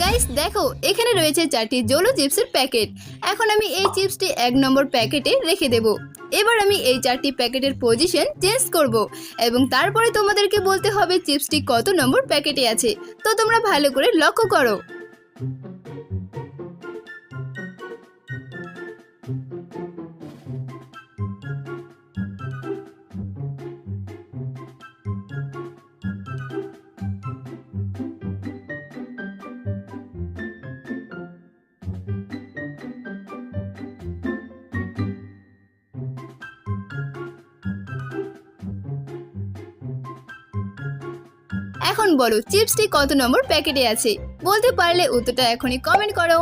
Guys দেখো, এখানে রয়েছে চারটি জোলো চিপসের প্যাকেট। এখন আমি এই চিপসটি এক নম্বর প্যাকেটে রেখে দেব। এবার আমি এই চারটি প্যাকেটের পজিশন চেঞ্জ করব এবং তারপরে তোমাদেরকে বলতে হবে চিপসটি কত নম্বর প্যাকেটে আছে। তো তোমরা ভালো করে লক্ষ্য করো। এখন বলো, চিপসটি কত নম্বর প্যাকেটে আছে? বলতে পারলে উত্তরটা এখনই কমেন্ট করো।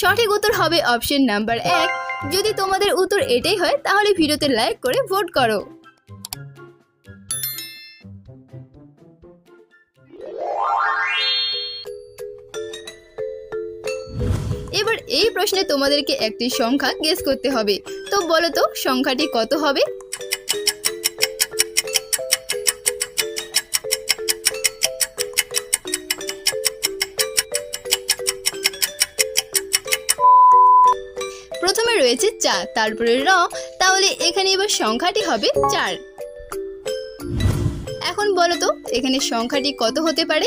সঠিক উত্তর হবে অপশন নাম্বার এক। যদি তোমাদের উত্তর এটাই হয়, তাহলে ভিডিওতে লাইক করে ভোট করো। এবার এই প্রশ্নে তোমাদেরকে একটি সংখ্যা গেস করতে হবে। তো বলো তো, সংখ্যাটি কত হবে? প্রথমে রয়েছে চা তারপরে র, তাহলে এখানে এবার সংখ্যাটি হবে চার। এখন বলো তো, এখানে সংখ্যাটি কত হতে পারে?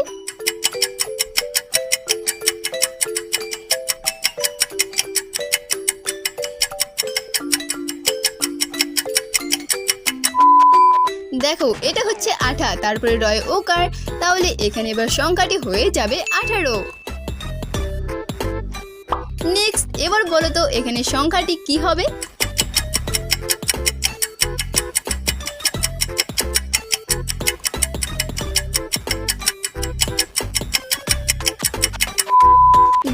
দেখো, এটা হচ্ছে আঠা, তারপরে রয় ওকার তাহলে এখানে এবার সংখ্যাটি হয়ে যাবে আঠারো। নেক্সট এবার বলো তো, এখানে সংখ্যাটি কি হবে?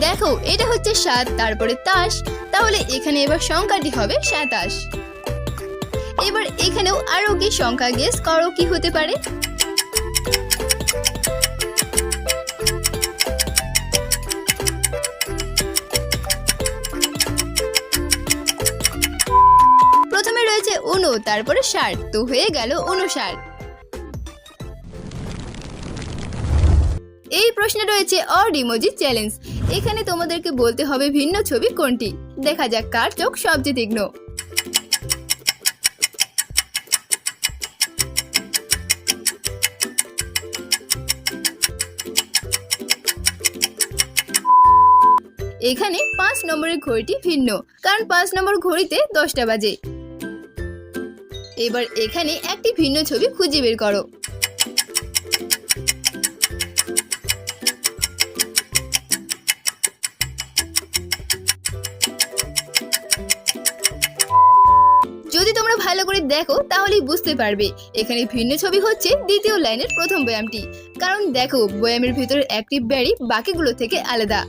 দেখো, এটা হচ্ছে সাত, তারপরে তাস, তাহলে এখানে এবার সংখ্যাটি হবে সাতাশ। এবার এখানেও আরও কি সংখ্যা গেস করো কি হতে পারে। প্রথমে রয়েছে উনো তারপরে ষাট। তো হয়ে গেল উনষাট এই প্রশ্নে রয়েছে অড ইমোজি চ্যালেঞ্জ। এখানে তোমাদেরকে বলতে হবে ভিন্ন ছবি কোনটি। দেখা যাক কার চোখ সবচেয়ে তীক্ষ্ণ। এখানে পাঁচ নম্বরের ঘড়িটি ভিন্ন, কারণ পাঁচ নম্বর ঘড়িতে দশটা বাজে। এবার এখানে একটি ভিন্ন ছবি খুঁজে বের করো। যদি তোমরা ভালো করে দেখো, তাহলেই বুঝতে পারবে। এখানে ভিন্ন ছবি হচ্ছে দ্বিতীয় লাইনের প্রথম ব্যায়ামটি। কারণ দেখো, ব্যায়ামের ভিতরে একটি ব্যারি বাকিগুলো থেকে আলাদা।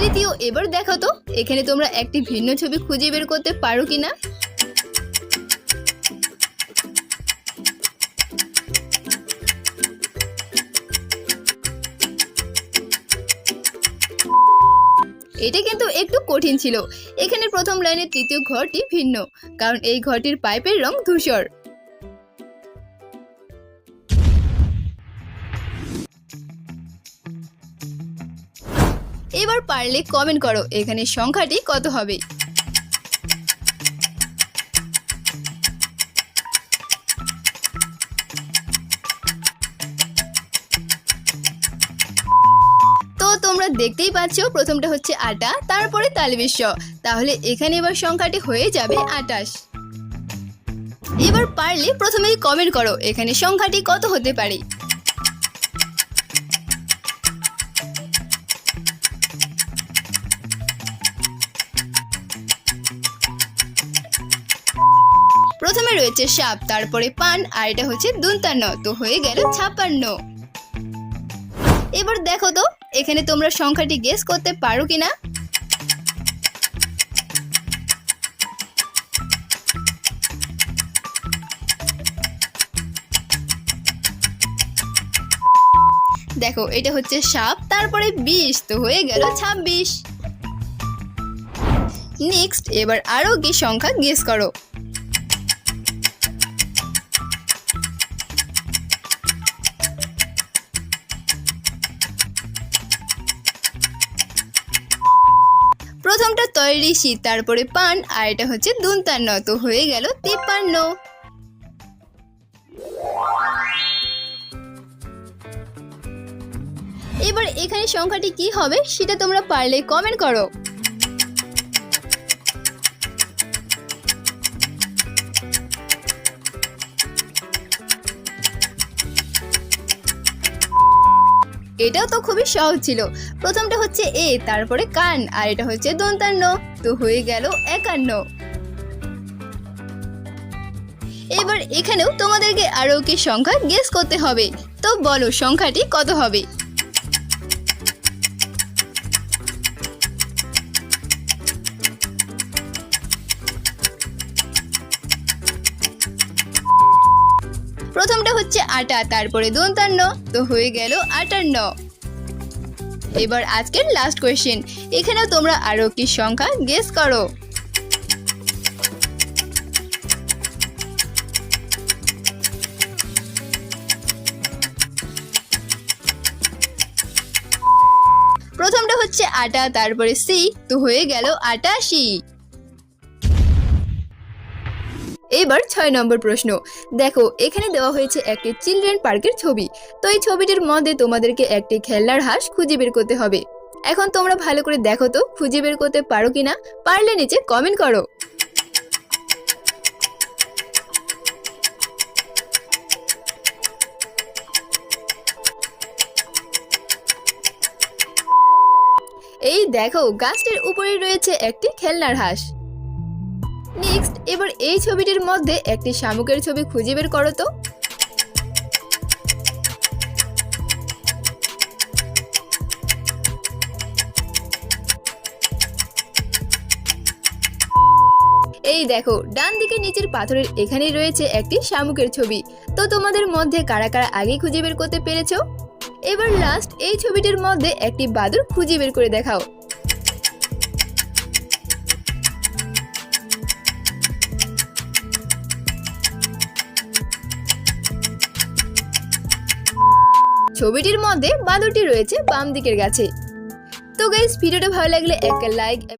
তৃতীয়, এবার দেখো তো, এখানে তোমরা একটি ভিন্ন ছবি খুঁজে বের করতে পারো কিনা? এটা কিন্তু একটু কঠিন ছিল। এখানে প্রথম লাইনের তৃতীয় ঘরটি ভিন্ন, কারণ এই ঘরটির পাইপের রং ধূসর। এবার পারলে কমেন্ট করো, এখানে সংখ্যাটি কত হবে? তোমরা দেখতেই পাচ্ছ, প্রথমটা হচ্ছে আটা, তারপরে তালবেশ্য। তাহলে এখানে এবার সংখ্যাটি হয়ে যাবে আটাশ। এবার পারলে প্রথমেই কমেন্ট করো, এখানে সংখ্যাটি কত হতে পারে? প্রথমে রয়েছে সাপ, তারপরে পান, আর এটা হচ্ছে দুন্তান্ন, তো হয়ে গেল ছাপ্পান্ন এবার দেখো তো, এখানে তোমরা সংখ্যাটি গেস করতে পারো কিনা? দেখো, এটা হচ্ছে সাপ, তারপরে বিশ তো হয়ে গেল ছাব্বিশ। নেক্সট এবার আরও কি সংখ্যা গেস করো? প্রথমটা তৈরিশি তারপরে পান, আর এটা হচ্ছে দুন্তান্ন তো হয়ে গেল তিপ্পান্ন। এবার এখানে সংখ্যাটি কি হবে সেটা তোমরা পারলে কমেন্ট করো। এটাও তো খুবই সহজ ছিল। প্রথমটা হচ্ছে এ, তারপরে কান, আর এটা হচ্ছে দন্তান্ন। তো হয়ে গেল একান্ন। এবার এখানেও তোমাদেরকে আরও কি সংখ্যা গেস করতে হবে। তো বলো, সংখ্যাটি কত হবে? প্রথমটা হচ্ছে আটা, তারপরে দন্তান্ন। তো হয়ে গেল আটান্ন। এবার আজকের লাস্ট কোয়েশ্চেন এখানেও তোমরা আরও কি সংখ্যা গেস করো। প্রথমটা হচ্ছে আটা, তারপরে সি। তো হয়ে গেল আটাশি। এবার ছয় নম্বর প্রশ্ন। দেখো, এখানে দেওয়া হয়েছে একটি চিলড্রেন পার্কের ছবি। তো এই ছবিটির মধ্যে তোমাদেরকে একটি খেলনার হাঁস খুঁজে বের করতে হবে। এখন তোমরা ভালো করে দেখো তো, খুঁজে বের করতে পারো কিনা? পারলে নিচে কমেন্ট করো। এই দেখো, গাছটির উপরে রয়েছে একটি খেলনার হাঁস। নেক্সট এবার এই ছবিটির মধ্যে একটি শামুকের ছবি খুঁজে বের করো তো। এই দেখো, ডান দিকে নিচের পাথরের এখানেই রয়েছে একটি শামুকের ছবি। তো তোমাদের মধ্যে কারা কারা আগে খুঁজে বের করতে পেরেছ? এবার লাস্ট এই ছবিটির মধ্যে একটি বাদুর খুঁজে বের করে দেখাও। ছবিটির মধ্যে বাঁদরটি রয়েছে বাম দিকের গাছে। তো গাইজ ভিডিওটা ভালো লাগলে একটা লাইক